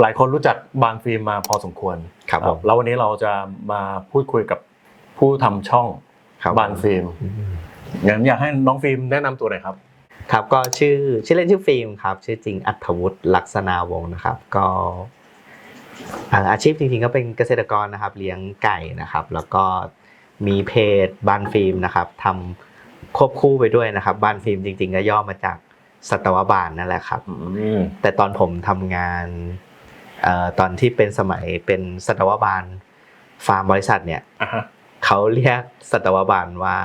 หลายคนรู้จักบานฟิล์มมาพอสมควรครับผมแล้ววันนี้เราจะมาพูดคุยกับผู้ทำช่องครับบานฟิล์มอืมงั้นอยากให้น้องฟิล์มแนะนำตัวหน่อยครับ ครับก็ชื่อชื่อเล่นชื่อฟิล์มครับ ชื่อจริงอัธวุฒิลักษณาวงศ์นะครับ ก็อ่าอาชีพจริงๆก็เป็นเกษตรกรนะครับ เลี้ยงไก่นะครับ แล้วก็มีเพจบานฟิล์มนะครับทำควบคู่ไปด้วยนะครับบานฟิล์มจริง ๆ ก็ย่อมาจาก สัตวบาลนั่นแหละครับอืมแต่ตอนผมทำงานเอ่อตอนที่เป็นสมัยเป็นสัตวบาลฟาร์มบริษัทเนี่ยอะฮะเขาเรียกสัตวบาลว่า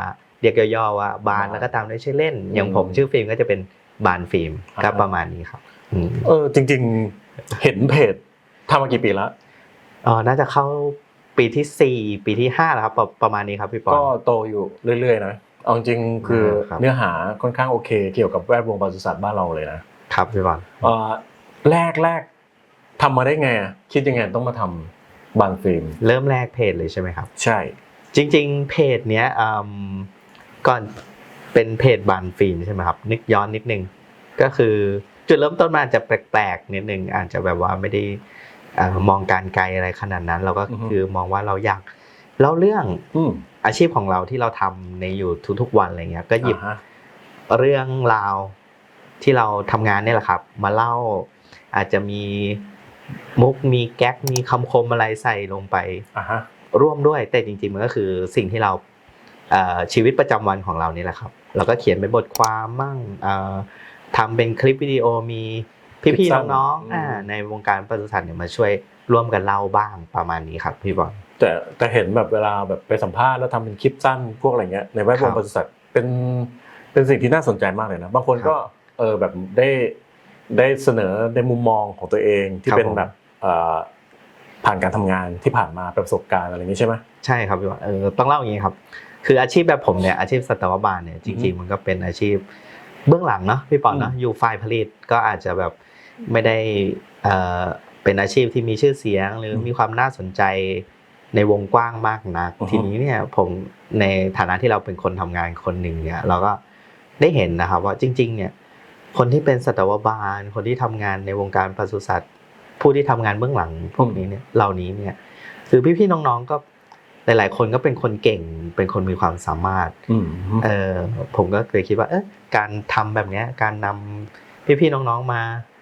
เรียกย่อๆว่าบานบานแล้วก็ตามด้วยชื่อเล่น อย่างอืมผมชื่อฟิล์มก็จะเป็นบานฟิล์มอ่าก็ประมาณนี้ครับอืมเออจริง ๆเห็นเพจทำมากี่ปีแล้วอ๋อน่าจะเข้าปีที่สี่ปีที่ห้าแล้วครับ ประประมาณนี้ครับพี่ปอนก็โตอยู่เรื่อยๆนะ เอาจริงๆคือครับเนื้อหาค่อนข้างโอเค เกี่ยวกับแวดวงปศุสัตว์บ้านเราเลยนะครับพี่ปอนเออแรกแรกทำมาได้ไงอะคิดยังไงต้องมาทำบานฟิล์มเริ่มแรกเพจเลยใช่ไหมครับ ใช่ จริง ๆ เพจเนี้ยอืมก่อนเป็นเพจบานฟิล์มใช่ไหมครับ นึกย้อนนิดนึงก็คือจุดเริ่มต้นมันอาจจะแปลกๆนิดนึงอาจจะแบบว่าไม่ได้เอ่อมองการไกลอะไรขนาดนั้น เราก็คือมองว่าเราอยากเล่าเรื่อง อืมอาชีพของเราที่เราทำในอยู่ทุกๆวันอะไรเงี้ย ก็หยิบอ่าฮะเรื่องราวที่เราทำงานเนี่ยแหละครับ มาเล่าอาจจะมีมุกมีแก๊กมีคำคมอะไรใส่ลงไปอ่าฮะร่วมด้วยแต่จริงๆมันก็คือสิ่งที่เราเอ่อชีวิตประจำวันของเรานี่แหละครับเราก็เขียนเป็นบทความมั่งเอ่อทำเป็นคลิปวิดีโอมีพี่ๆน้องๆอ่าในวงการปศุสัตว์เนี่ยมาช่วยร่วมกันเล่าบ้างประมาณนี้ครับพี่บอล แต่แต่เห็นแบบเวลาแบบไปสัมภาษณ์แล้วทำเป็นคลิปสั้นพวกอะไรเงี้ยในแวดวงครับปศุสัตว์เป็นเป็นสิ่งที่น่าสนใจมากเลยนะบางคนก็เออแบบได้ได้เสนอในมุมมองของตัวเองที่ครับเป็นผม แบบเอ่อผ่านการทำงานที่ผ่านมาประสบการณ์อะไรอย่างนี้ใช่ไหม ใช่ครับพี่บอลเออต้องเล่าอย่างนี้ครับ คืออาชีพแบบผมเนี่ยอาชีพสัตวบาลเนี่ยจอืริงอฮึๆมันก็เป็นอาชีพเบื้องหลังเนาะพี่ปอนเนาะอืมอยู่ฝ่ายผลิตก็อาจจะแบบไม่ได้เอ่อเป็นอาชีพที่มีชื่อเสียง หรือมีความน่าสนใจ ในวงกว้างมากนัก ทีนี้เนี่ยผมในฐานะที่เราเป็นคนทำงานคนหนึ่งเนี่ยเราก็ได้เห็นนะครับว่าจริง ๆ เนี่ยคนที่เป็นสัตวบาล คนที่ทำงานในวงการปศุสัตว์ ผู้ที่ทำงานเบื้องหลังพวกนี้เนี่ยเหล่านี้เนี่ยคือพี่ๆน้องๆก็หลายๆ คนก็เป็นคนเก่งเป็นคนมีความสามารถอืมเออผมก็เลยคิดว่าเออการทำแบบเนี้ยการนำพี่ๆน้องๆมา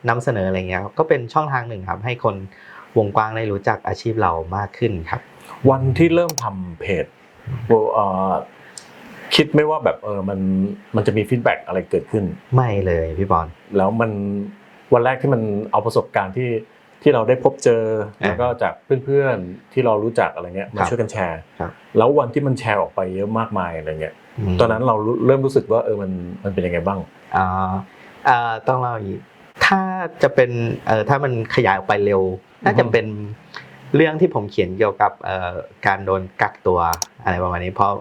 นำเสนออะไรเงี้ยครับก็เป็นช่องทางหนึ่งครับ ให้คนวงกว้างได้รู้จักอาชีพเรามากขึ้นครับ วันที่เริ่มทำเพจเอ่อคิดไหม่ว่าแบบเออมันมันจะมีฟีดแบ็กอะไรเกิดขึ้น ไม่เลยพี่บอลแล้วมันวันแรกที่มันเอาประสบการณ์ที่ที่เราได้พบเจออ่าแล้วก็จากเพื่อนๆที่เรารู้จักอะไรเงี้ยมาครับช่วยกันแชร์ครับแล้ววันที่มันแชร์ออกไปเยอะมากมายอะไรเงี้ยมตอนนั้นเรารู้เริ่มรู้สึกว่าเออมันมันเป็นยังไงบ้างอ่าอ่าต้องเล่าอย่างนี้ถ้าจะเป็นเอ่อถ้ามันขยายออกไปเร็ว น่าจะเป็น เรื่องที่ผมเขียนเกี่ยวกับเอ่อการโดนกักตัวอะไรประมาณนี้เพราะ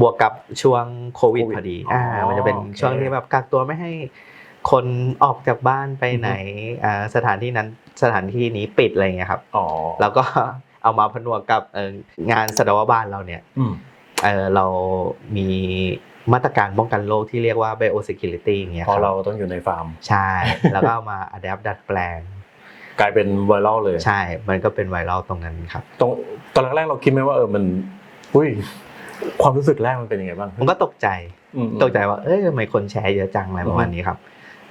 บวกกับช่วงโควิดโควิดพอดีอ๋ออ่อ่ามันจะเป็นโอเคช่วงที่แบบกักตัวไม่ให้คนออกจากบ้านไปไหนอ่าสถานที่นั้นสถานที่นี้ปิดอะไรอย่างเงี้ยครับอ๋อแล้วก็เอามาผนวกกับเอ่องานสัตวบาลเราเนี่ยอืมเอ่อเรามีมาตรการป้องกันโรคที่เรียกว่า biosecurity อย่างเงี้ยพอครับเราต้องอยู่ในฟาร์ม ใช่ แล้วก็เอามา adapt ดัดแปลง กลายเป็นไวรัลเลย ใช่ มันก็เป็นไวรัลตรงนั้นครับ ตรงตอนแรกๆเราคิดไหมว่าเออมันอุ้ยความรู้สึกแรกมันเป็นยังไงบ้างผมก็ตกใจอืมตกใจว่า เอ้ยทำไมคนแชร์เยอะจังอะไรประมาณนี้ครับ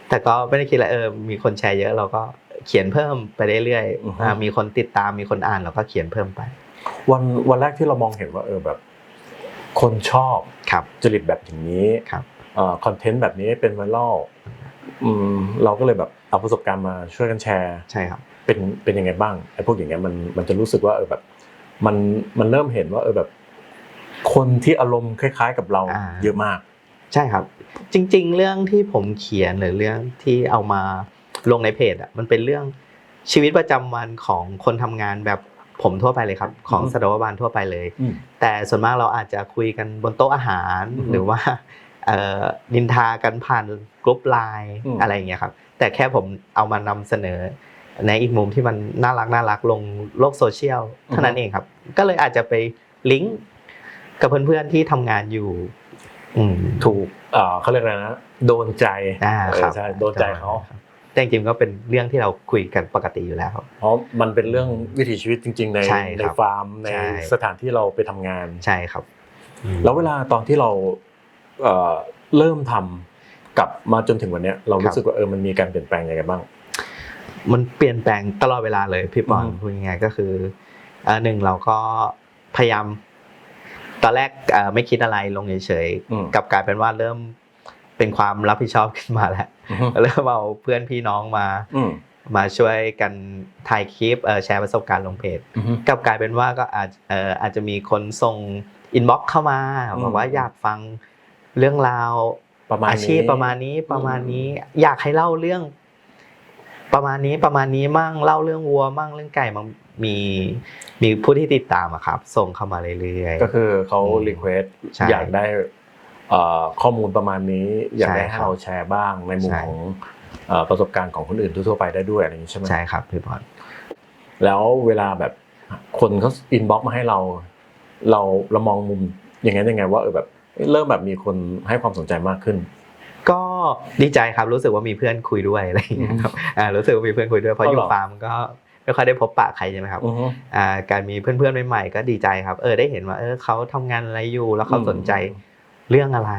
แต่ก็ไม่ได้คิดอะไรเออ มีคนแชร์เยอะเราก็เขียนเพิ่มไปเรื่อยอือฮึๆอ่ามีคนติดตาม มีคนอ่านเราก็เขียนเพิ่มไป วันวันแรกที่เรามองเห็นว่าเออแบบ คนชอบครับจริตแบบอย่างนี้ครับเอ่อคอนเทนต์แบบนี้เป็นไวรัลอืม เราก็เลยแบบเอาประสบการณ์มาช่วยกันแชร์ใช่ครับเป็นเป็นยังไงบ้างไอ้พวกอย่างเงี้ยมันมันจะรู้สึกว่าเออแบบ มันมันเริ่มเห็นว่าเออแบบ คนที่อารมณ์คล้าย ๆ กับเราอ่าเยอะมาก ใช่ครับ จริง ๆ เรื่องที่ผมเขียนหรือเรื่องที่เอามาลงในเพจอะมันเป็นเรื่องชีวิตประจำวันของคนทำงานแบบผมทั่วไปเลยครับ ของอือฮึสัตวบาลทั่วไปเลยอืมแต่ส่วนมากเราอาจจะคุยกันบนโต๊ะอาหารอือฮึหรือว่าเอ่อ นินทากันผ่านกรุ๊ปไลน์อืมอะไรอย่างเงี้ยครับแต่แค่ผมเอามานำเสนอในอีกมุมที่มันน่ารักน่ารักลงโลกโซเชียลเท่านั้นเองครับ ก็เลยอาจจะไปลิงก์กับเพื่อนๆที่ทำงานอยู่อืมถูกเอ่อเขาเรียกอะไรนะโดนใจอ่าเออครับใช่โดนใจเขาครับแต่จริงๆก็เป็นเรื่องที่เราคุยกันปกติอยู่แล้วเพราะมันเป็นเรื่องวิถีชีวิตจริง ๆ ในใช่ในครับฟาร์มในใช่สถานที่เราไปทำงานใช่ครับอืมแล้วเวลาตอนที่เรา เอ่อเริ่มทำกลับมาจนถึงวันเนี้ยเราครัรู้บสึกว่าเออมันมีการเปลี่ยนแปลงยังไงบ้าง มันเปลี่ยนแปลงตลอดเวลาเลยพี่ปอนอืมพูดง่ายๆก็คือเอ่อหนึ่งเราก็พยายาม ตอนแรกเอ่อไม่คิดอะไรลงเฉยอืมๆกลับกลายเป็นว่าเริ่มเป็นความรับผิดชอบขึ้นมาแล้วอือฮึเริ่มเอาเพื่อนพี่น้องมาอืมมาช่วยกันถ่ายคลิปเอ่อแชร์ประสบการณ์ลงเพจอือฮึกลับกลายเป็นว่าก็อาจเอ่ออาจจะมีคนส่งอินบ็อกเข้ามาอืมบอกว่าอยากฟัง เรื่องราวประมาณอานี้ชีพประมาณนี้ประมาณนี้ อยากให้เล่าเรื่อง ประมาณนี้ประมาณนี้มั่งเล่าเรื่องวัวมั่งเรื่องไก่มั่งมีมีผู้ที่ติดตามอะครับ ส่งเข้ามาเรื่อยๆก็คือเขาอืมรีเควสใช่อยากได้เอ่อข้อมูลประมาณนี้อยากได้ใช่ให้ครับเราแชร์บ้างในมุมใช่ของเอ่อประสบการณ์ของคนอื่นทั่วๆไปได้ด้วยอะไรอย่างนี้ใช่ไหมใช่ครับพี่บอลแล้วเวลาแบบคนเขาอินบ็อกมาให้เรา เราเรามองมุมอย่างนั้นยังไงว่าเออแบบ เริ่มแบบมีคนให้ความสนใจมากขึ้น ก็ดีใจครับรู้สึกว่ามีเพื่อนคุยด้วยอะไรอย่างเงี้ยครับอ่ารู้สึกว่ามีเพื่อนคุยด้วยเพราะอ๋ออเหรยู่อฟาร์มก็ไม่ค่อยได้พบปะใครใช่ไหมครับอือฮึอ่าการมีเพื่อนๆใหม่ๆก็ดีใจครับ เออได้เห็นว่าเออเขาทำงานอะไรอยู่แล้วเขาอืมสนใจเรื่องอะไร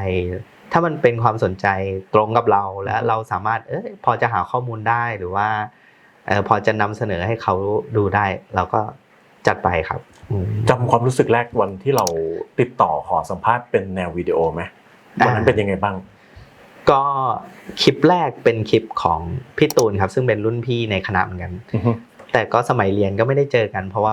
ถ้ามันเป็นความสนใจตรงกับเราและเราสามารถเออพอจะหาข้อมูลได้หรือว่าเออพอจะนำเสนอให้เขาดูได้ เราก็จัดไปครับอืม จำความรู้สึกแรกวันที่เราติดต่อขอสัมภาษณ์เป็นแนววิดีโอไหมวันนั้นเป็นยังไงบ้าง ก็คลิปแรกเป็นคลิปของพี่ตูนครับ ซึ่งเป็นรุ่นพี่ในคณะเหมือนกันอือฮึแต่ก็สมัยเรียนก็ไม่ได้เจอกัน เพราะว่า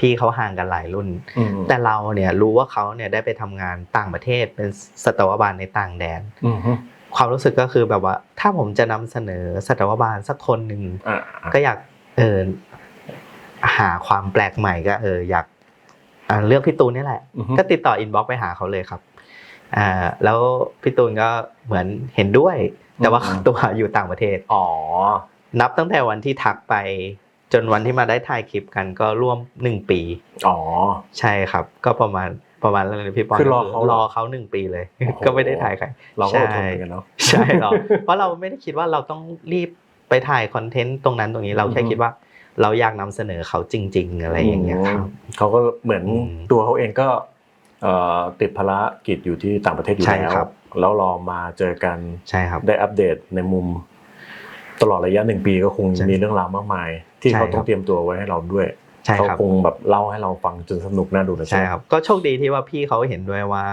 พี่เขาห่างกันหลายรุ่นอืมแต่เราเนี่ยรู้ว่าเขาเนี่ยได้ไปทำงานต่างประเทศเป็นสัตวบาลในต่างแดนอือฮึความรู้สึกก็คือแบบว่า ถ้าผมจะนำเสนอสัตวบาลสักคนหนึ่งอ่าก็อยากเออ หาความแปลกใหม่ก็เอออยากอ่าเลือกพี่ตูนนี่แหละอือฮึก็ติดต่ออินบ็อกไปหาเขาเลยครับอ่าแล้วพี่ตูนก็เหมือนเห็นด้วย แต่ว่าตัวอยู่ต่างประเทศอ๋อนับตั้งแต่วันที่ทักไปจนวันที่มาได้ถ่ายคลิปกันก็ร่วมหนึ่งปี อ๋อ ใช่ครับ ก็ประมาณประมาณนั้นเลยพี่ปอนคือรอเขารอเขาหนึ่งปีเลยโอ้โหก็ไม่ได้ถ่ายใครเราก็อดทนใช่เหมือนกันเนาะใช่หรอเพราะเราไม่ได้คิดว่าเราต้องรีบไปถ่ายคอนเทนต์ตรงนั้นตรงนี้เราแค่อือฮึคิดว่า เราอยากนำเสนอเขาจริง ๆ อะไรอย่างเงี้ยครับเขาก็เหมือนอืมตัวเขาเองก็เอ่อติดภารกิจอยู่ที่ต่างประเทศอยู่ใช่แล้วครับแล้วรอมาเจอกันใช่ครับได้อัปเดตในมุม ตลอดระยะหนึ่งปีก็คงใช่มีเรื่องราวมากมาย ที่ใช่เขาครับต้องเตรียมตัวไว้ให้เราด้วยใช่เขาครับคงแบบเล่าให้เราฟังจนสนุกน่าดูนะใช่ครับก็โชคดีที่ว่าพี่เขาเห็นด้วยว่า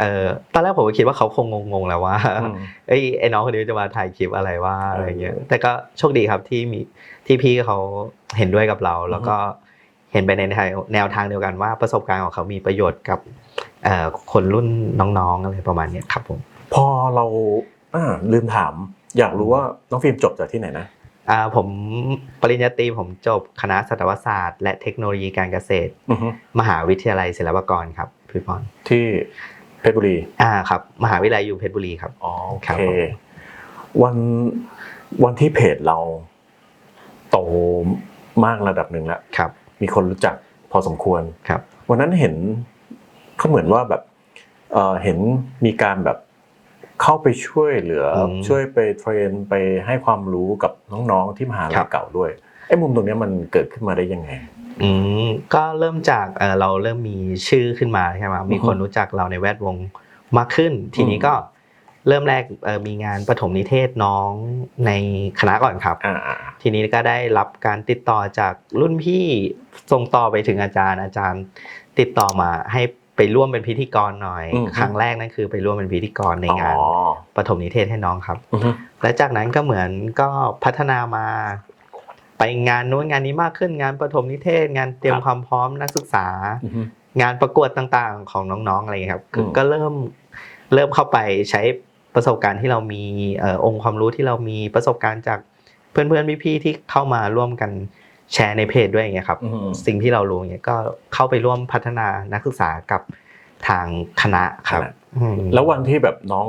เออตอนแรกผมก็คิดว่าเขาคงงงๆแล้วว่าอืมเอ้ยไอ้น้องคนนี้จะมาถ่ายคลิปอะไรว่าเออออะไรเงี้ยแต่ก็โชคดีครับที่มีที่พี่เขาเห็นด้วยกับเรา แล้วก็เห็นไปในแนวทางเดียวกันว่าประสบการณ์ของเขามีประโยชน์กับเอ่อคนรุ่นน้องๆอะไรประมาณเนี้ยครับผมพอเราอ่าลืมถามอยากรู้ว่าน้องฟิล์มจบจากที่ไหนนะอ่าผมปริญญาตรีผมจบคณะสัตวศาสตร์ และเทคโนโลยีการเกษตรอือฮึมหาวิทยาลัยศิลปากรครับพี่พรที่ เพชรบุรีอ่าครับมหาวิทยาลัยอยู่เพชรบุรีครับอ๋อโอครับเคผมวันวันที่เพจเราโตมากระดับหนึ่งแล้วครับ มีคนรู้จักพอสมควรครับ วันนั้นเห็นเขาเหมือนว่าแบบเอ่อเห็นมีการแบบเข้าไปช่วยเหลืออมช่วยไปเทรนไปให้ความรู้กับน้องๆที่มหาลัครัยบเก่าด้วยไอ้มุมตรงเนี้ยมันเกิดขึ้นมาได้ยังไง อืมก็เริ่มจากเออเราเริ่มมีชื่อขึ้นมาใช่ไหมมีอือฮึคนรู้จักเราในแวดวงมากขึ้น ทีนี้อืมก็เริ่มแรกเอ่อมีงานปฐมนิเทศน้องในคณะก่อนครับอ่าอ่าทีนี้ก็ได้รับการติดต่อจากรุ่นพี่ส่งต่อไปถึงอาจารย์ อาจารย์ติดต่อมาให้ไปร่วมเป็นพิธีกรหน่อยอืมครั้งแรกนั่นคือไปร่วมเป็นพิธีกรในงานอ๋อปฐมนิเทศให้น้องครับอือฮึและจากนั้นก็เหมือนก็พัฒนามา ไปงานนู้นงานนี้มากขึ้นงานปฐมนิเทศ งานเตรียมความพร้อมนักศึกษาอือฮึงานประกวดต่างๆ ของน้องๆอะไรอย่างเงี้ยครับคืออืมก็เริ่มเริ่มเข้าไปใช้ประสบการณ์ที่เรามีเอ่อองค์ความรู้ที่เรามีประสบการณ์จากเพื่อนๆพี่ๆที่เข้ามาร่วมกันแชร์ในเพจด้วยอย่างเงี้ยครับอือฮึสิ่งที่เรารู้เนี่ยก็เข้าไปร่วมพัฒนานักศึกษากับทางคณะครับอืมแล้ววันที่แบบน้อง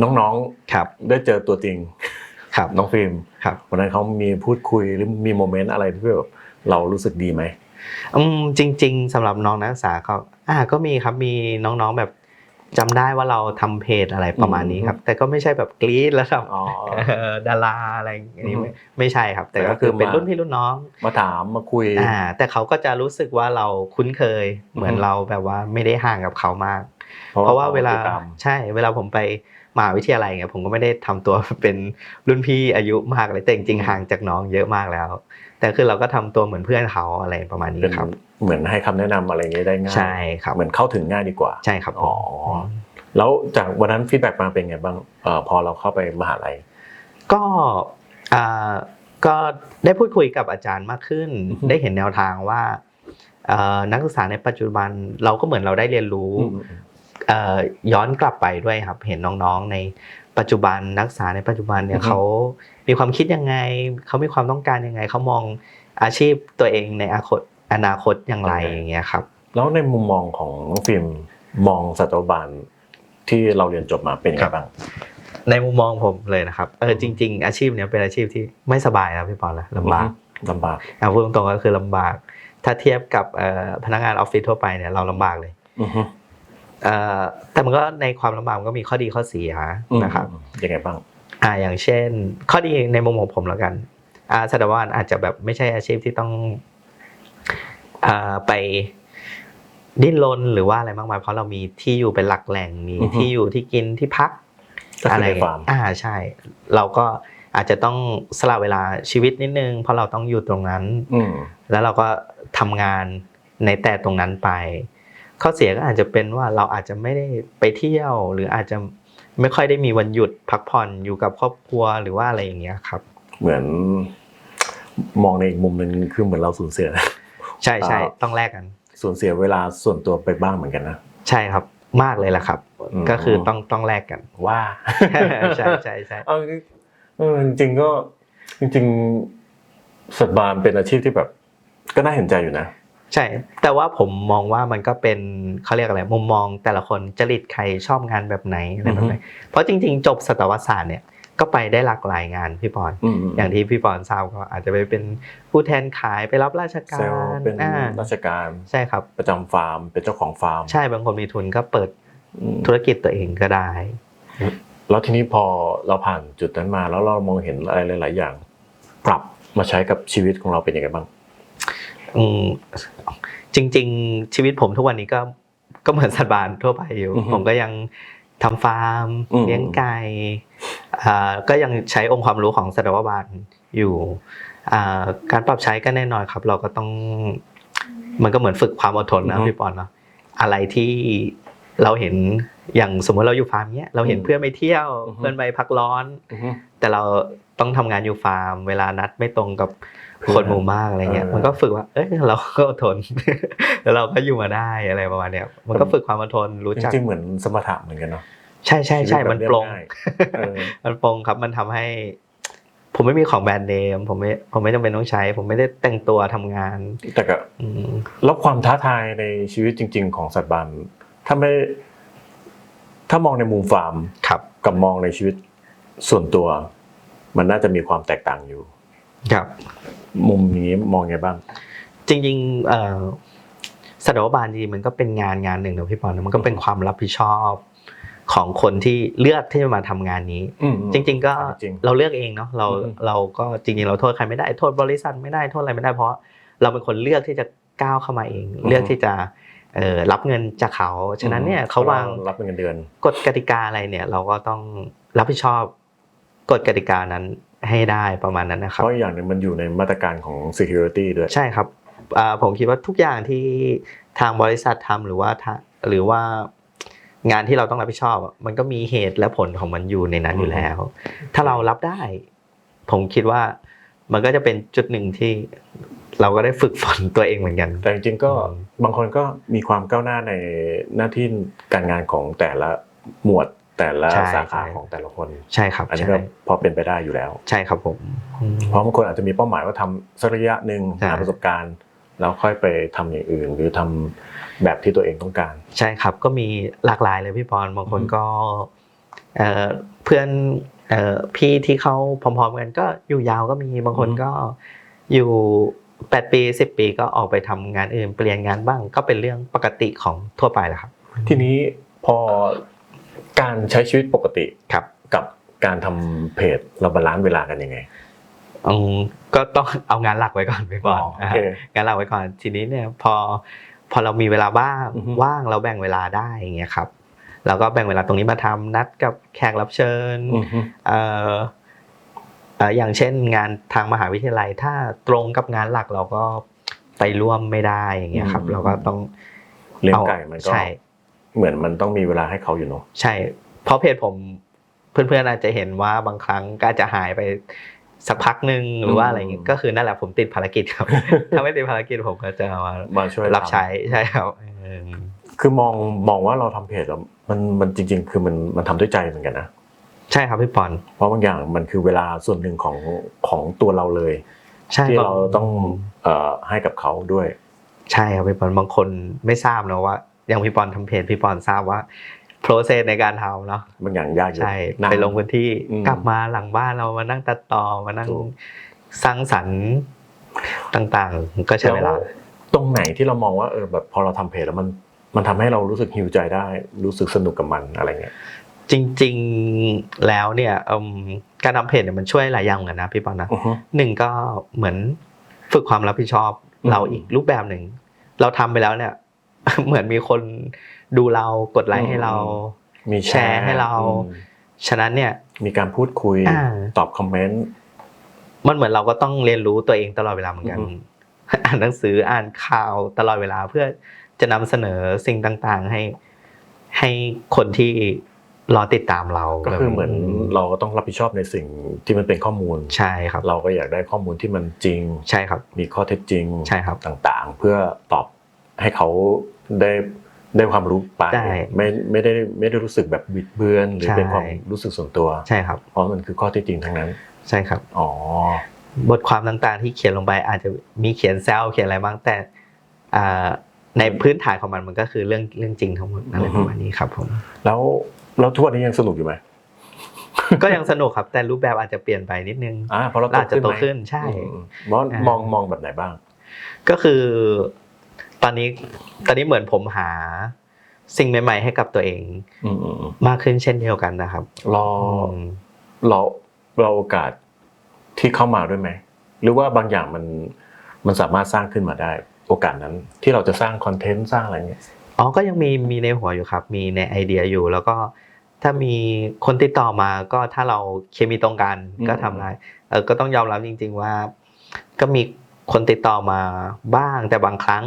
น้องครับๆได้เจอตัวจริง ครับน้องฟิล์มครับวันนั้นเขามีพูดคุยหรือมีโมเมนต์อะไรที่แบบเรารู้สึกดีไหมอืมจริง ๆสำหรับน้องนักศึกษาเขาอ่าก็มีครับมีน้องๆแบบจำได้ว่าเราทำเพจอะไรประมาณนี้ครับ แต่ก็ไม่ใช่แบบกรี๊ดแล้วแบบอ๋อเอ่อดาราอะไรอย่างนี้อือฮึไม่ไม่ใช่ครับ แต่แต่ก็ก็คือคือเป็นมารุ่นพี่รุ่นน้อง มาถามมาคุยอ่าแต่เขาก็จะรู้สึกว่าเราคุ้นเคย เหมือนอือฮึเราแบบว่าไม่ได้ห่างกับเขามาก เพราะว่าเวลาติดตมใช่เวลาผมไป มหาวิทยาลัยเงี้ยผมก็ไม่ได้ทำตัวเป็นรุ่นพี่อายุมากเลยแต่จริงๆห่างจากน้องเยอะมากแล้ว แต่คือเราก็ทำตัวเหมือนเพื่อนเขาอะไรประมาณนี้เป็นครับ เหมือนให้คำแนะนำอะไรอย่างเงี้ยได้ง่ายใช่ครับเหมือนเข้าถึงง่ายดีกว่าใช่ครับผมอ๋อแล้วจากวันนั้นฟีดแบ็กมาเป็นไงบ้างเอ่อพอเราเข้าไปมหาลัยก็อ่าก็ได้พูดคุยกับอาจารย์มากขึ้นอือฮึได้เห็นแนวทางว่าเอ่อนักศึกษาในปัจจุบันเราก็เหมือนเราได้เรียนรู้เอ่อ ย้อนกลับไปด้วยครับ เห็นน้องๆในปัจจุบันนักศึกษาในปัจจุบันเนี่อืยอฮึเขามีความคิดยังไงเขามีความต้องการยังไงเขามองอาชีพตัวเองในอนาคตอนาคตอย่างไรอย่างเงี้ยครับ แล้วในมุมมองของน้องฟิล์มมองสัตวบาลที่เราเรียนจบมาเป็นยังไงบ้างในมุมมองผมเลยนะครับเออจริง ๆ อาชีพเนี้ยเป็นอาชีพที่ไม่สบายนะพี่ปอนนะลำบากลำบากเอาพูดตรงๆก็คือลำบาก ถ้าเทียบกับเอ่อพนักงานออฟฟิศทั่วไปเนี่ยเราลำบากเลยอือฮึเอ่อ แต่มันก็ในความลำบากมันก็มีข้อดีข้อเสียนะครับอืมยังไงบ้างอ่าอย่างเช่น ข้อดีในมุมของผมแล้วกันอาสัตวบาลอาจจะแบบไม่ใช่อาชีพที่ต้องอ่าไปดิ้นรนหรือว่าอะไรมากมายเพราะเรามีที่อยู่เป็นหลักแหล่งมีอือฮึที่อยู่ที่กินที่พักก็คืออะไรในฟาร์มอ่าใช่ เราก็อาจจะต้องสละเวลาชีวิตนิดนึง เพราะเราต้องอยู่ตรงนั้นอืมแล้วเราก็ทำงานในแต่ตรงนั้นไป ข้อเสียก็อาจจะเป็นว่าเราอาจจะไม่ได้ไปเที่ยว หรืออาจจะไม่ค่อยได้มีวันหยุดพักผ่อนอยู่กับครอบครัวหรือว่าอะไรอย่างเงี้ยครับ เหมือนมองในอีกมุมหนึ่งคือเหมือนเราสูญเสียใช่ใช่อ่าต้องแลกกันสูญเสียเวลาส่วนตัวไปบ้างเหมือนกันนะใช่ครับมากเลยแหละครับอืมก็คือต้องต้องแลกกันว่าใช่ใช่ใช่เอาเออจริงๆก็จริงๆสัตว์บาลเป็นอาชีพที่แบบ ก็น่าเห็นใจอยู่นะ ใช่ แต่ว่าผมมองว่ามันก็เป็นเขาเรียกอะไรมุมมองแต่ละคนจริตใครชอบงานแบบไหนอะไรแบบไหนเพราะจริง ๆ จบสัตวศาสตร์เนี่ยก็ไปได้หลากหลายงานพี่ปอนอืมอย่างที่พี่ปอนทราบก็อาจจะไปเป็นผู้แทนขายไปรับราชกาเซลล์รเป็นอ่าราชการใช่ครับประจำฟาร์ม เป็นเจ้าของฟาร์ม ใช่บางคนมีทุนก็เปิดอืมธุรกิจตัวเองก็ได้ แล้วทีนี้พอเราผ่านจุดนั้นมาแล้วเรามองเห็นอะไรหลาย ๆ อย่าง ปรับมาใช้กับชีวิตของเราเป็นยังไงบ้างอืม จริง ๆ ชีวิตผมทุกวันนี้ก็ก็เหมือนสัตว์บานทั่วไปอยู่อือฮึผมก็ยังทำฟาร์มอืมเลี้ยงไก่อ่าก็ยังใช้องค์ความรู้ของสัตวบาลอยู่อ่าการปรับใช้ก็แน่นอนครับ เราก็ต้องมันก็เหมือนฝึกความอดทนนะพี่ปอนเนาะอะไรที่เราเห็นอย่างสมมติเราอยู่ฟาร์มเนี้ยเราเห็นเพื่อนไปเที่ยวเพื่อนไปพักร้อนอือฮึแต่เรา ต้องทำงานอยู่ฟาร์ม เวลานัดไม่ตรงกับเพื่อนคนหมู่มากอะไรเงี้ยเออมันก็ฝึกว่า เอ้ยเราก็อดทนแล้วเราก็อยู่มาได้อะไรประมาณเนี้ย มันก็ฝึกความอดทนรู้จจักริงๆเหมือนสมถะเหมือนกันเนาะใช่ใช่ใช่ชีวิตแบบมันโปร่งเรียบง่ายเออมันโปร่งครับมันทำให้ ผมไม่มีของแบรนด์เนมผมไม่ผมไม่จำเป็นต้องใช้ ผมไม่ได้แต่งตัวทำงาน แต่ก็อืมแล้วความท้าทายในชีวิตจริง ๆ ของสัตว์บาลถ้าไม่ถ้ามองในมุมฟาร์มครับกับมองในชีวิตส่วนตัว มันน่าจะมีความแตกต่างอยู่ ครับ มุมนี้มองไงบ้าง จริงๆเอ่อสัตวบาลจริงๆมันก็เป็นงานงานหนึ่งนะพี่ปอนนะมันก็เป็นความรับผิดชอบของคนที่เลือกที่จะมาทำงานนี้อืมจริง ๆ ก็จริงเราเลือกเองเนาะเราอืมเราก็จริงๆเราโทษใครไม่ได้โทษบริษัทไม่ได้โทษอะไรไม่ได้เพราะเราเป็นคนเลือกที่จะก้าวเข้ามาเอง เลือกที่จะเอ่อรับเงินจากเขา ฉะนั้นเนี่ยเขาวางรับเงินเดือนกฎกติกาอะไรเนี่ย เราก็ต้องรับผิดชอบ กฎกติกานั้นให้ได้ประมาณนั้นนะครับเพราะอีกอย่างหนึงมันอยู่ในมาตรการของ security ด้วยใช่ครับอ่าผมคิดว่าทุกอย่างที่ทางบริษัททำหรือว่าถ้าหรือว่างานที่เราต้องรับผิดชอบอะมันก็มีเหตุและผลของมันอยู่ในนั้นอยู่แล้ว ถ้าเรารับได้ ผมคิดว่ามันก็จะเป็นจุดหนึ่งที่เราก็ได้ฝึกฝนตัวเองเหมือนกัน แต่จริงๆก็อืมบางคนก็มีความก้าวหน้าในหน้าที่การงานของแต่ละหมวด แต่ละใช่สาขาใช่ของแต่ละคนใช่ครับอันนี้ใช่ก็พอเป็นไปได้อยู่แล้ว ใช่ครับผมอืมเพราะบางคนอาจจะมีเป้าหมายว่าทำสักระยะหนึ่งใช่หาประสบการณ์แล้วค่อยไปทำอย่างอื่น หรือทำแบบที่ตัวเองต้องการ ใช่ครับก็มีหลากหลายเลยพี่ปอนบางคนอืมก็เอ่อเพื่อนเอ่อพี่ที่เขาพร้อมๆกันก็อยู่ยาวก็มีบางคนก็อยู่แปดปีสิบปีก็ออกไปทำงานอื่นเปลี่ยนงานบ้างก็เป็นเรื่องปกติของทั่วไปแหละครับ ทีนี้พอ การใช้ชีวิตปกติครับกับการทำเพจเราบาลานซ์เวลากันยังไงอืมก็ต้องเอางานหลักไว้ก่อนไปก่อนอ๋อโอเคงานหลักไว้ก่อนทีนี้เนี่ยพอพอเรามีเวลาว่างอือฮึว่างเราแบ่งเวลาได้อย่างเงี้ยครับเราก็แบ่งเวลาตรงนี้มาทำนัดกับแขกรับเชิญอือฮึเอ่อเอ่ออย่างเช่นงานทางมหาวิทยาลัย ถ้าตรงกับงานหลักเราก็ไปร่วมไม่ได้อย่างเงี้ยครับ เราก็ต้องเลี้ยงอาไก่มันก็ใช่ เหมือนมันต้องมีเวลาให้เขาอยู่เนาะใช่ เพราะเพจผมเพื่อนๆอาจจะเห็นว่าบางครั้งก็อาจจะหายไปสักพักหนึ่งหรือว่าอะไรอย่างเงี้ยก็คือนั่นแหละผมติดภารกิจครับ ถ้าไม่ติดภารกิจผมก็จะมามาช่วยรับทำใช้ใช่ครับเออคือมองมองว่าเราทำเพจแล้วมันมันจริง ๆ คือมันมันทำด้วยใจเหมือนกันนะใช่ครับพี่ปอนเพราะบางอย่างมันคือเวลาส่วนหนึ่งของของตัวเราเลยใช่ที่บงเราต้องเอ่อให้กับเขาด้วย ใช่ครับพี่ปอนบางคนไม่ทราบนะว่า อย่างพี่ปอนทำเพจพี่ปอนทราบว่าโปรเซสในการทำเนาะบางอย่างยากอยู่ใช่นานไปลงพื้นที่อืมกลับมาหลังบ้านเรามานั่งตัดต่อมานั่งถูกสร้างสรรค์ต่างๆ ก็ใช้เวลาแตรงไหนที่เรามองว่าเออแบบพอเราทำเพจแล้วมันมันทำให้เรารู้สึกฮิวใจได้ รู้สึกสนุกกับมันอะไรเงี้ยจริงๆแล้วเนี่ยเอิ่มการทำเพจเนี่ยมันช่วยหลายอย่างเหมือนกันนะพี่ปอนนะอือฮึหนึ่งก็เหมือนฝึกความรับผิดชอบอืมเราอีกรูปแบบหนึ่ง เราทำไปแล้วเนี่ย เหมือนมีคนดูเรากดไลค์ให้เรา มีแชร์ให้เราอืมฉะนั้นเนี่ย มีการพูดคุยอ่าตอบคอมเมนต์มันเหมือนเราก็ต้องเรียนรู้ตัวเองตลอดเวลาเหมือนกันอือฮึอ่านหนังสืออ่านข่าวตลอดเวลาเพื่อจะนำเสนอสิ่งต่างๆ ให้ให้คนที่รอติดตามเราก็คือเหมือนเราก็ต้องรับผิดชอบในสิ่งที่มันเป็นข้อมูลใช่ครับ เราก็อยากได้ข้อมูลที่มันจริงใช่ครับ มีข้อเท็จจริงใช่ครับต่างๆ เพื่อตอบให้เขา ได้ได้ความรู้ไปได้ไม่ไม่ได้ไม่ได้รู้สึกแบบบิดเบือนหรือใช่ เป็นความรู้สึกส่วนตัวใช่ครับ เพราะมันคือข้อเท็จจริงทั้งนั้น ใช่ครับ อ๋อ บทความต่างๆที่เขียนลงไปอาจจะมีเขียนแซวเขียนอะไรบ้างแต่อ่าในพื้นฐานของมันมันก็คือเรื่องเรื่องจริงทั้งหมดอะไรประมาณนี้ครับผม แล้วแล้วทุกวันนี้ยังสนุกอยู่ไหมก็ยังสนุกครับแต่รูปแบบอาจจะเปลี่ยนไปนิดนึง อ่าเพราะเราเราอาจจะโตไหมขึ้นใช่ อืมมองอ่าม มองมองแบบไหนบ้าง ก็คือ ตอนนี้ตอนนี้เหมือนผมหาสิ่งใหม่ ๆ ให้กับตัวเองอืมอืมอืมมากขึ้นเช่นเดียวกันนะครับ รอมเราเราโอกาสที่เข้ามาด้วยไหมหรือว่าบางอย่างมันมันสามารถสร้างขึ้นมาได้ โอกาสนั้นที่เราจะสร้างคอนเทนต์สร้างอะไรเงี้ยอ๋อก็ยังมีมีในหัวอยู่ครับ มีในไอเดียอยู่แล้วก็ถ้ามีคนติดต่อมาก็ถ้าเราเคมีตรงกันก็ทำได้เออก็ต้องยอมรับจริง ๆ ว่า ก็มี คนติดต่อมาบ้างแต่บางครั้ง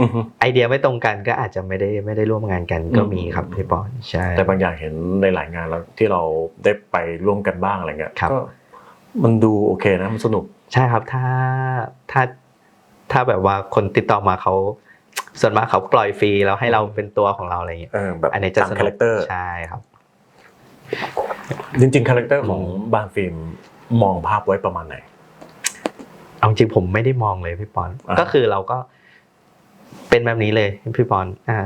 อือฮึไอเดียไม่ตรงกันก็อาจจะไม่ได้ไม่ได้ร่วมงานกันก็มีครับอืมพี่ปอนใช่แต่บางอย่างเห็นในหลายงานแล้วที่เราได้ไปร่วมกันบ้างอะไรเงี้ยครับก็มันดูโอเคนะมันสนุกใช่ครับถ้าถ้าถ้าแบบว่าคนติดต่อมาเขาส่วนมากเขาปล่อยฟรีแล้วให้เราเป็นตัวของเราอะไรอย่างเงี้ยเออแบบอันนี้จะตามสนุคากแรคเตอร์ใช่ครับ จริงๆคาแรคเตอร์ของอืมบางฟิล์มมองภาพไว้ประมาณไหน เอาจริงผมไม่ได้มองเลยพี่ปอนอ่าก็คือเราก็เป็นแบบนี้เลยพี่ปอนอ่า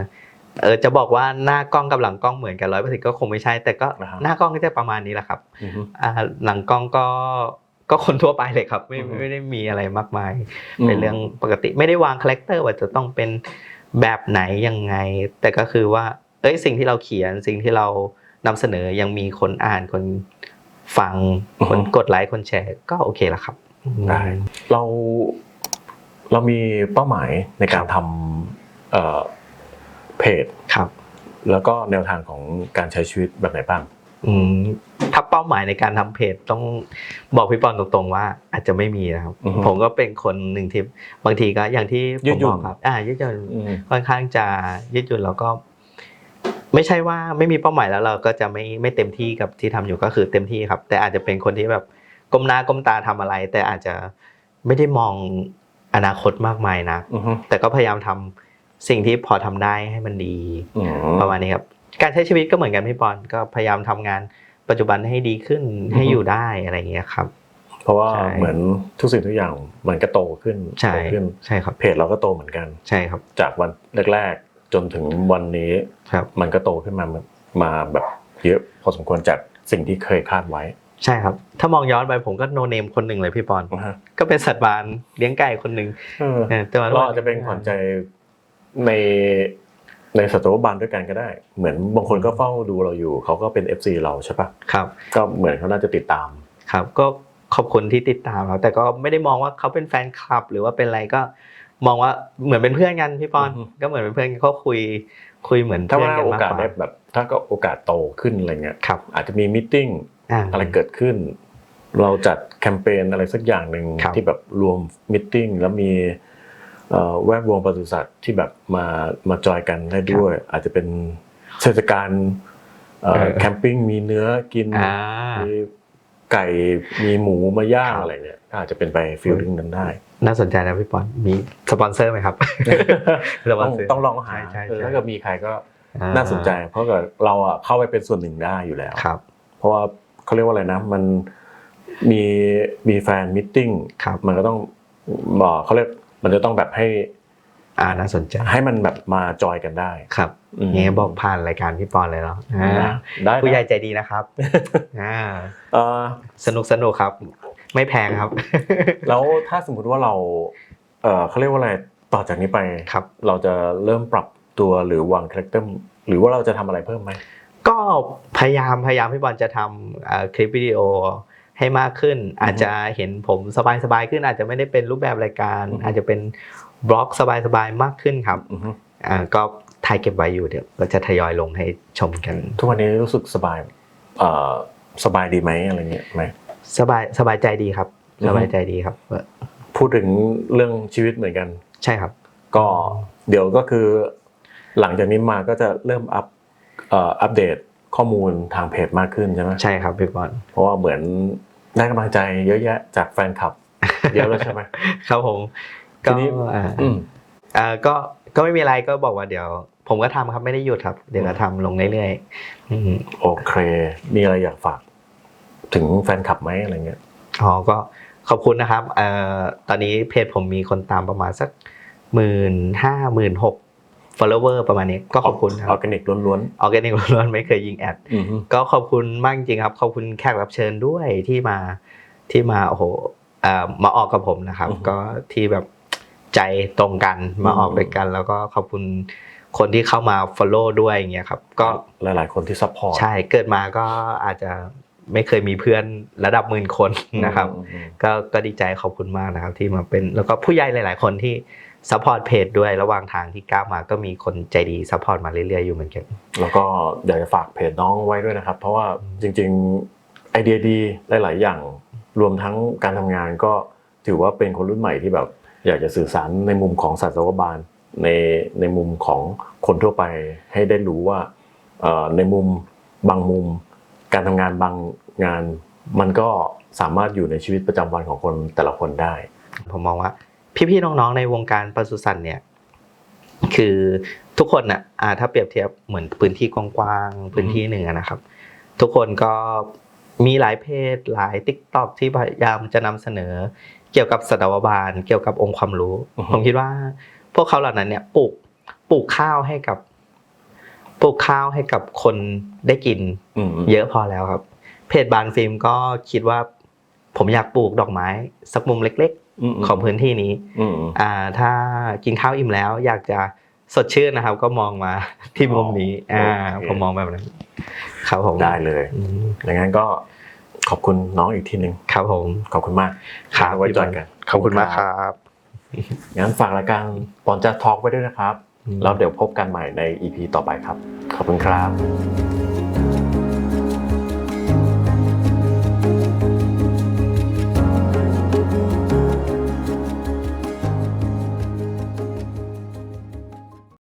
เออจะบอกว่าหน้ากล้องกับหลังกล้องเหมือนกันร้อยเปอร์เซ็นต์ก็คงไม่ใช่ แต่ก็หน้ากล้องก็จะประมาณนี้แหละครับอือฮึอ่าหลังกล้องก็ก็คนทั่วไปเลยครับ ไม่อือฮึไม่ได้มีอะไรมากมาย เป็นเรื่องปกติไม่ได้วางคาแรคเตอร์ว่าจะต้องเป็นแบบไหนยังไง แต่ก็คือว่า เอ้ยสิ่งที่เราเขียนสิ่งที่เรานำเสนอยังมีคนอ่านคนฟังคนกดไลค์คนแชร์ก็โอเคละครับ ได้เราเรามีเป้าหมายในการทำเอ่อเพจครับ แล้วก็แนวทางของการใช้ชีวิตแบบไหนบ้างอืมถ้าเป้าหมายในการทำเพจต้องบอกพี่ปอนตรงๆว่า อาจจะไม่มีนะครับอือฮึผมก็เป็นคนหนึ่งที่บางทีก็อย่างที่ยืผดมหยุ่บนอกครับ อ่ายืดหยุ่นอืมค่อนข้างจะยืดหยุ่นแล้วก็ ไม่ใช่ว่าไม่มีเป้าหมายแล้วเราก็จะไม่ไม่เต็มที่กับที่ทำอยู่ก็คือเต็มที่ครับ แต่อาจจะเป็นคนที่แบบ ก้มหน้าก้มตาทำอะไร แต่อาจจะไม่ได้มองอนาคตมากมายนะอือฮึแต่ก็พยายามทำสิ่งที่พอทำได้ให้มันดีอืมประมาณนี้ครับ การใช้ชีวิตก็เหมือนกันพี่ปอนก็พยายามทำงานปัจจุบันให้ดีขึ้นให้อยู่ได้อะไรอย่างเงี้ยครับ เพราะว่าใช่เหมือนทุกสิ่งทุกอย่างมันก็โตขึ้นใช่โตขึ้นใช่ครับเพจเราก็โตเหมือนกันใช่ครับ จากวันแรกๆจนถึงวันนี้ครับมันก็โตขึ้นมามาแบบเยอะพอสมควรจากสิ่งที่เคยคาดไว้ ใช่ครับ ถ้ามองย้อนไปผมก็โนเนมคนหนึ่งเลยพี่ปอนนะฮะก็เป็นสัตว์บานเลี้ยงไก่คนหนึ่งเออเออแต่ว่าเราอาจจะเป็นขวัญใจในในสัตวบาลด้วยกันก็ได้ เหมือนบางคนก็เฝ้าดูเราอยู่ เขาก็เป็น FC เราใช่ปะครับ ก็เหมือนเขาน่าจะติดตาม ครับ ก็ขอบคุณที่ติดตามครับแต่ก็ไม่ได้มองว่าเขาเป็นแฟนคลับ หรือว่าเป็นอะไรก็มองว่าเหมือนเป็นเพื่อนกันพี่ปอนอือฮึก็เหมือนเป็นเพื่อนกันก็คุยคุยเหมือนถ้าเพื่อนว่ากันโอมากกาสกว่าได้แบบ ถ้าก็โอกาสโตขึ้นอะไรเงี้ยครับอาจจะมีมิ팅 อ่าอะไรเกิดขึ้น เราจัดแคมเปญอะไรสักอย่างหนึ่งครับที่แบบรวมมิ팅แล้วมีเอ่อแวดวงปศุสัตว์ที่แบบมามาจอยกันได้ด้วย อาจจะเป็นเทศกาลเอ่อเออแคมปิ้งมีเนื้อกินอ่ามีไก่มีหมูมาย่างครับอะไรเนี่ยก็อาจจะเป็นไปฟิลลิ่งนั้นได้ น่าสนใจนะพี่ปอนมีสปอนเซอร์ไหมครับสปต้ออนงเซอร์ต้องลองหาใช่ใช่เออใช่ถ้าเกิดมีใครก็อ่น่าสนใจ เพราะเกิดเราอะเข้าไปเป็นส่วนหนึ่งได้อยู่แล้วครับ เพราะว่า เขาเรียกว่าอะไรนะ มันมีมีแฟนมิทติ้งครับมันก็ต้องบอกเขาเรียกมันจะต้องแบบให้อ่าน่าสนใจให้มันแบบมาจอยกันได้ครับอืมงี้บอกผ่านรายการพี่ปอนเลยเนาะอ่านะได้ผู้ใหญ่นะใจดีนะครับอ่าเออสนุกสนุกครับ ไม่แพงครับ แล้วถ้าสมมุติว่าเราเออเขาเรียกว่าอะไรต่อจากนี้ไปครับ เราจะเริ่มปรับตัวหรือวางคาแรคเตอร์หรือว่าเราจะทำอะไรเพิ่มไหม ก็พยายามพยายามพี่บอลจะทำเอ่อคลิปวิดีโอให้มากขึ้น อาจจะเห็นผมสบายๆขึ้น อาจจะไม่ได้เป็นรูปแบบรายการอือฮึอาจจะเป็นบล็อกสบายๆมากขึ้นครับอือฮึอ่าก็ถ่ายเก็บไว้อยู่เดี๋ยวก็จะทยอยลงให้ชมกัน ทุกวันนี้รู้สึกสบายเอ่อสบายดีไหมอะไรเงี้ยไหมสบายสบายใจดีครับอือฮึสบายใจดีครับเออพูดถึงเรื่องชีวิตเหมือนกัน ใช่ครับ ก็เดี๋ยวก็คือ หลังจากนี้มาก็จะเริ่มอัพเอ่ออัปเดตข้อมูลทางเพจมากขึ้นใช่ไหมใช่ครับพี่บอลเพราะว่าเหมือนได้กำลังใจเยอะแยะจากแฟนคลับเยอะแล้วใช่ไหมครับผมทีก็นี้อ่าอืมอ่าก็ก็ไม่มีอะไรก็บอกว่าเดี๋ยว ผมก็ทำครับไม่ได้หยุดครับ เดี๋ยวก็ทำลงเรื่อยๆอืมโอเค มีอะไรอยากฝาก ถึงแฟนคลับไหมอะไรเงี้ยอ๋อก็ขอบคุณนะครับเอ่อตอนนี้เพจผมมีคนตามประมาณสักหมื่นห้าหมื่นหก follower ประมาณนี้ก็ขอบคุณคอรัอบร์แกนิกล้วนออร์แกนิกล้วนๆไม่เคยยิงแอดๆอืมฮึก็ขอบคุณมากจริงๆครับขอบคุณแขกรับเชิญด้วยที่มาที่มาโอ้โหเอ่อมาออกกับผมนะครับ ก็ที่แบบใจตรงกันมาออกด้วยกัน แล้วก็ขอบคุณคนที่เข้ามา follow ด้วยอย่างเงี้ยครับ ก็หลาย ๆ คนที่ซัพพอร์ตใช่เกิดมาก็อาจจะไม่เคยมีเพื่อนระดับหมื่นคนนะครับอืมอืมก็ก็ดีใจขอบคุณมากนะครับ ที่มาเป็นแล้วก็ผู้ใหญ่หลาย ๆ คนที่ ซัพพอร์ตเพจด้วยระหว่างทางที่ก้าวมาก็มีคนใจดีซัพพอร์ตมาเรื่อยๆอยู่เหมือนกันแล้วก็อยากจะฝากเพจน้องไว้ด้วยนะครับ เพราะว่าจริงๆไอเดียดีหลายๆ อย่างรวมทั้งการทำงานก็ถือว่าเป็นคนรุ่นใหม่ที่แบบ อยากจะสื่อสารในมุมของสัตวบาลในในมุมของคนทั่วไปให้ได้รู้ว่าเอ่อในมุมบางมุม การทำงานบางงาน มันก็สามารถอยู่ในชีวิตประจำวันของคนแต่ละคนได้ ผมมองว่า พี่ๆน้องๆในวงการปศุสัตว์เนี่ยคือทุกคนน่ะอ่าถ้าเปรียบเทียบเหมือนพื้นที่กว้างๆพื้นที่หนึ่งอะนะครับ ทุกคนก็มีหลายเพจหลายติ๊กต็อกที่พยายามจะนำเสนอ เกี่ยวกับสัตวบาล เกี่ยวกับองค์ความรู้อือฮึผมคิดว่า พวกเขาเหล่านั้นเนี่ยปลูกปลูกข้าวให้กับปลูกข้าวให้กับคนได้กินอืมเยอะพอแล้วครับ เพจบานฟิล์มก็คิดว่า ผมอยากปลูกดอกไม้ สักมุมเล็กมๆ ของพื้นที่นี้อืมอ่าถ้ากินข้าวอิ่มแล้ว อยากจะสดชื่นนะครับ ก็มองมาที่มุมนี้อ๋ออ่าโอเคผมมองแบบนั้นครับผมได้เลยอืมดังนั้นก็ขอบคุณน้องอีกทีหนึ่งครับผมขอบคุณมากครับไว้เจอกันขอบคุณมากครับงั้นฝากรายการปอนจะทอล์กไว้ด้วยนะครับอืมแล้วเดี๋ยวพบกันใหม่ใน EP ต่อไปครับ ขอบคุณครับ